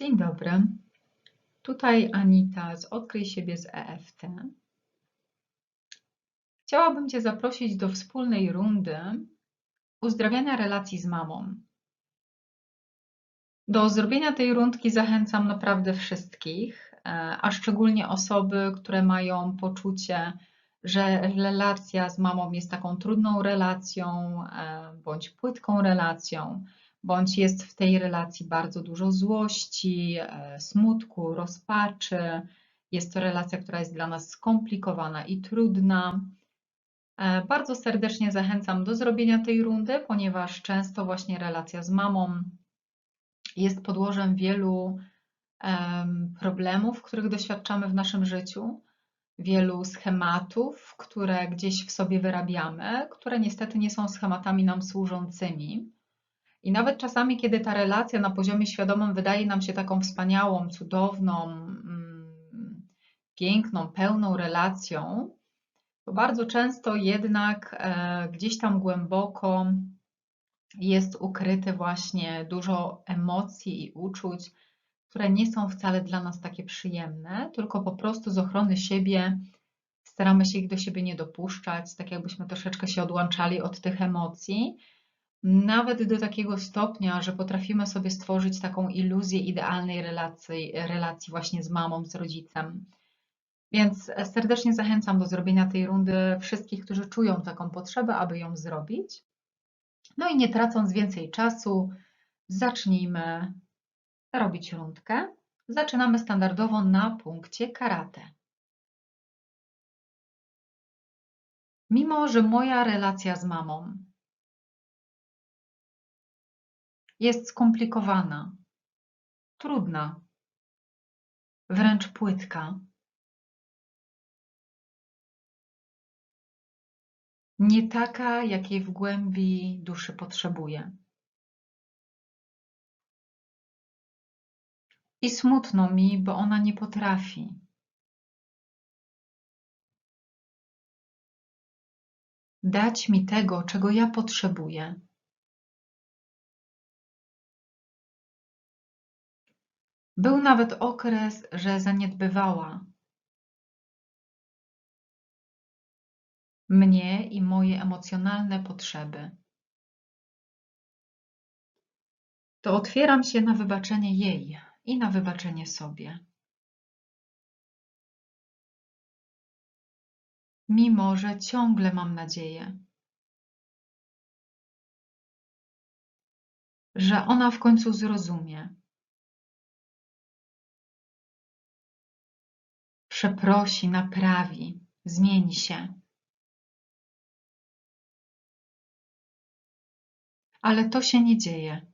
Dzień dobry. Tutaj Anita z Odkryj siebie z EFT. Chciałabym Cię zaprosić do wspólnej rundy uzdrawiania relacji z mamą. Do zrobienia tej rundki zachęcam naprawdę wszystkich, e, a szczególnie osoby, które mają poczucie, że relacja z mamą jest taką trudną relacją e, bądź płytką relacją, bądź jest w tej relacji bardzo dużo złości, e, smutku, rozpaczy. Jest to relacja, która jest dla nas skomplikowana i trudna. E, bardzo serdecznie zachęcam do zrobienia tej rundy, ponieważ często właśnie relacja z mamą jest podłożem wielu problemów, których doświadczamy w naszym życiu, wielu schematów, które gdzieś w sobie wyrabiamy, które niestety nie są schematami nam służącymi. I nawet czasami, kiedy ta relacja na poziomie świadomym wydaje nam się taką wspaniałą, cudowną, mm, piękną, pełną relacją, to bardzo często jednak e, gdzieś tam głęboko jest ukryte właśnie dużo emocji i uczuć, które nie są wcale dla nas takie przyjemne, tylko po prostu z ochrony siebie staramy się ich do siebie nie dopuszczać, tak jakbyśmy troszeczkę się odłączali od tych emocji nawet do takiego stopnia, że potrafimy sobie stworzyć taką iluzję idealnej relacji, relacji właśnie z mamą, z rodzicem. Więc serdecznie zachęcam do zrobienia tej rundy wszystkich, którzy czują taką potrzebę, aby ją zrobić. No i nie tracąc więcej czasu, zacznijmy robić rundkę. Zaczynamy standardowo na punkcie karate. Mimo, że moja relacja z mamą jest skomplikowana, trudna, wręcz płytka. Nie taka, jakiej w głębi duszy potrzebuję. I smutno mi, bo ona nie potrafi. Dać mi tego, czego ja potrzebuję. Był nawet okres, że zaniedbywała mnie i moje emocjonalne potrzeby. To otwieram się na wybaczenie jej i na wybaczenie sobie. Mimo, że ciągle mam nadzieję, że ona w końcu zrozumie, przeprosi, naprawi, zmieni się. Ale to się nie dzieje.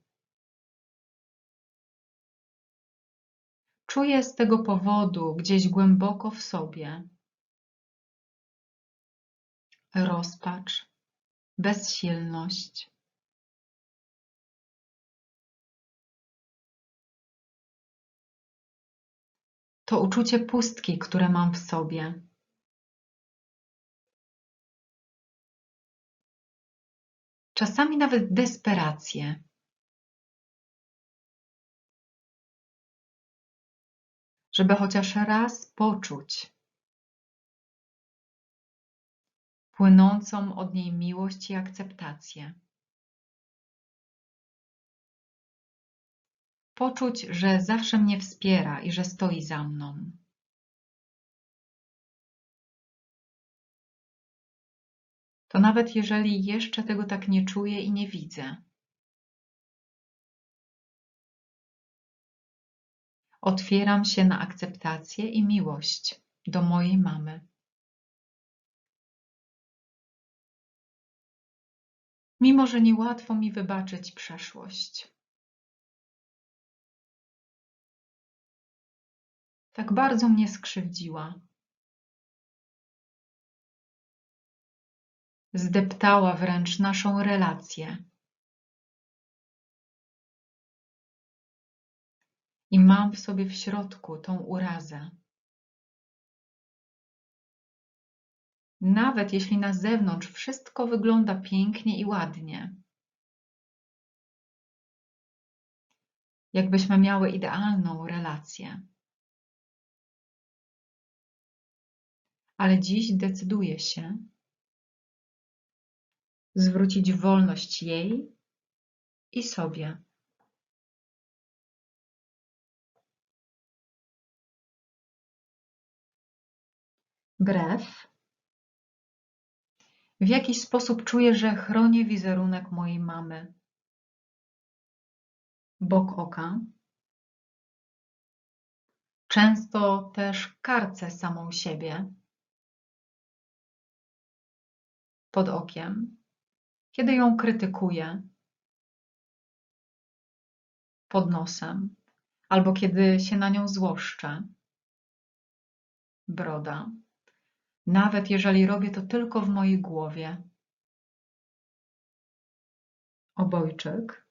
Czuję z tego powodu gdzieś głęboko w sobie rozpacz, bezsilność, to uczucie pustki, które mam w sobie. Czasami nawet desperację. Żeby chociaż raz poczuć płynącą od niej miłość i akceptację. Poczuć, że zawsze mnie wspiera i że stoi za mną. To nawet jeżeli jeszcze tego tak nie czuję i nie widzę. Otwieram się na akceptację i miłość do mojej mamy. Mimo, że niełatwo mi wybaczyć przeszłość. Tak bardzo mnie skrzywdziła. Zdeptała wręcz naszą relację. I mam w sobie w środku tą urazę. Nawet jeśli na zewnątrz wszystko wygląda pięknie i ładnie, jakbyśmy miały idealną relację. Ale dziś decyduję się zwrócić wolność jej i sobie. Brew. W jakiś sposób czuję, że chronię wizerunek mojej mamy. Bok oka. Często też karcę samą siebie. Pod okiem, kiedy ją krytykuję. Pod nosem, albo kiedy się na nią złoszczę. Broda nawet jeżeli robię to tylko w mojej głowie. Obojczyk.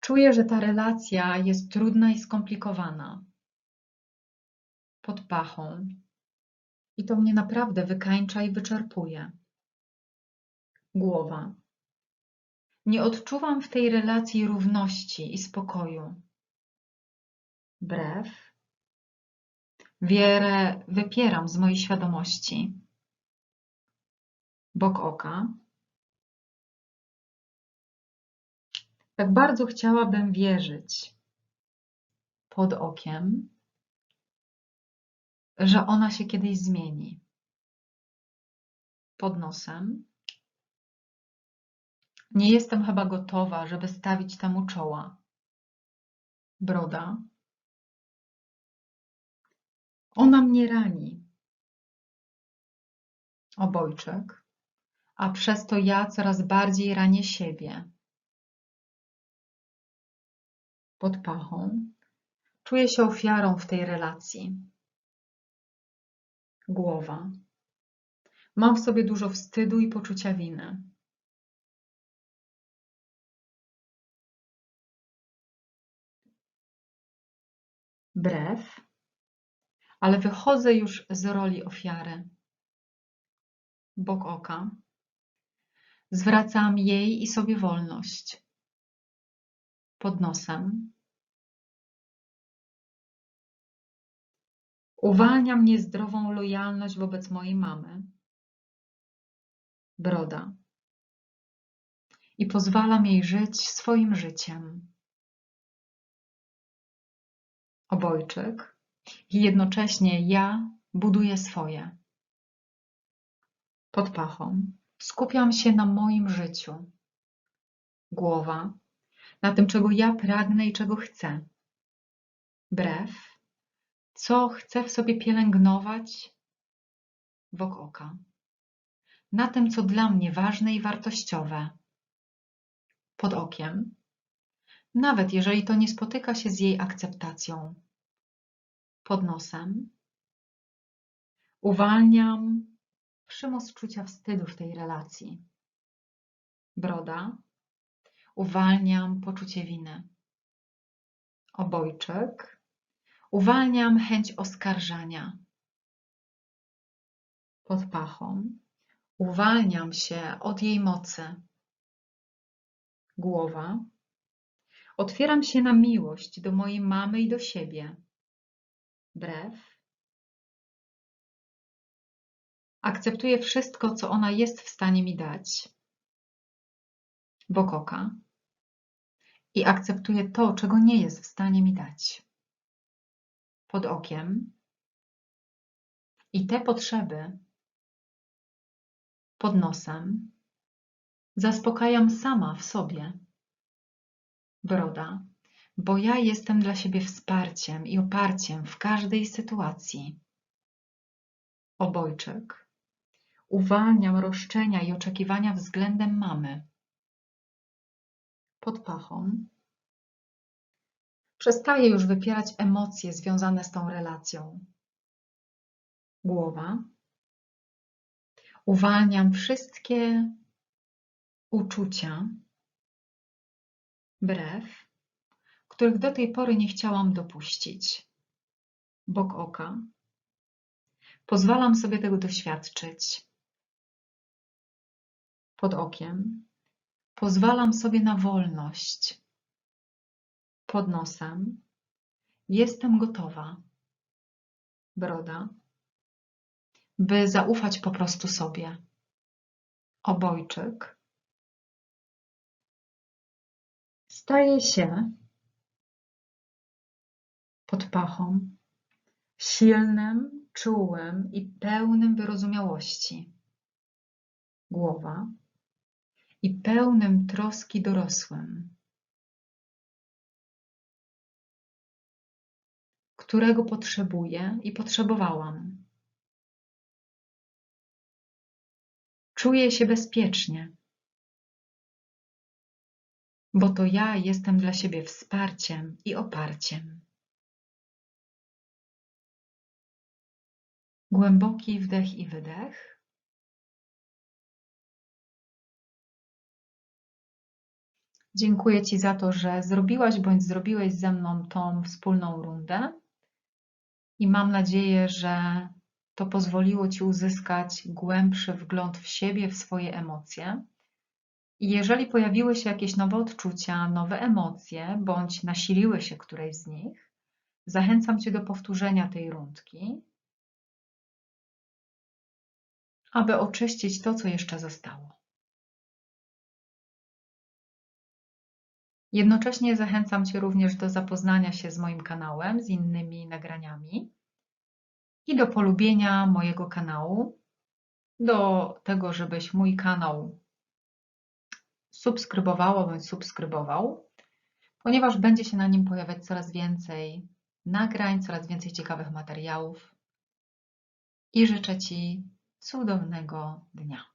Czuję, że ta relacja jest trudna i skomplikowana. Pod pachą. I to mnie naprawdę wykańcza i wyczerpuje. Głowa. Nie odczuwam w tej relacji równości i spokoju. Brew Wierę wypieram z mojej świadomości. Bok oka. Tak bardzo chciałabym wierzyć pod okiem, że ona się kiedyś zmieni. Pod nosem. Nie jestem chyba gotowa, żeby stawić temu czoła. Broda. Ona mnie rani. Obojczek, a przez to ja coraz bardziej ranię siebie. Pod pachą czuję się ofiarą w tej relacji. Głowa. Mam w sobie dużo wstydu i poczucia winy. Brew ale wychodzę już z roli ofiary. Bok oka. Zwracam jej i sobie wolność. Pod nosem. Uwalniam niezdrową lojalność wobec mojej mamy. Broda. I pozwalam jej żyć swoim życiem. Obojczyk i jednocześnie ja buduję swoje. Pod pachą skupiam się na moim życiu. Głowa na tym, czego ja pragnę i czego chcę. Brew, co chcę w sobie pielęgnować wokół oka. Na tym, co dla mnie ważne i wartościowe. Pod okiem, nawet jeżeli to nie spotyka się z jej akceptacją pod nosem. Uwalniam przymus czucia wstydu w tej relacji. Broda. Uwalniam poczucie winy. Obojczyk. Uwalniam chęć oskarżania. Pod pachą. Uwalniam się od jej mocy. Głowa. Otwieram się na miłość do mojej mamy i do siebie brew. Akceptuję wszystko, co ona jest w stanie mi dać. Bokoka. I akceptuję to, czego nie jest w stanie mi dać. Pod okiem. I te potrzeby pod nosem zaspokajam sama w sobie. Broda bo ja jestem dla siebie wsparciem i oparciem w każdej sytuacji. Obojczyk. Uwalniam roszczenia i oczekiwania względem mamy. Pod pachą. Przestaję już wypierać emocje związane z tą relacją. Głowa. Uwalniam wszystkie uczucia, brew których do tej pory nie chciałam dopuścić. Bok oka. Pozwalam sobie tego doświadczyć. Pod okiem. Pozwalam sobie na wolność. Pod nosem. Jestem gotowa. Broda. By zaufać po prostu sobie. Obojczyk. Staje się pod pachą silnym, czułym i pełnym wyrozumiałości. Głowa i pełnym troski dorosłym, którego potrzebuję i potrzebowałam. Czuję się bezpiecznie, bo to ja jestem dla siebie wsparciem i oparciem. Głęboki wdech i wydech. Dziękuję Ci za to, że zrobiłaś bądź zrobiłeś ze mną tą wspólną rundę. I mam nadzieję, że to pozwoliło Ci uzyskać głębszy wgląd w siebie, w swoje emocje. I jeżeli pojawiły się jakieś nowe odczucia, nowe emocje, bądź nasiliły się któreś z nich, zachęcam Cię do powtórzenia tej rundki, aby oczyścić to, co jeszcze zostało. Jednocześnie zachęcam Cię również do zapoznania się z moim kanałem, z innymi nagraniami. I do polubienia mojego kanału, do tego, żebyś mój kanał bądź subskrybował, ponieważ będzie się na nim pojawiać coraz więcej nagrań, coraz więcej ciekawych materiałów. I życzę Ci cudownego dnia.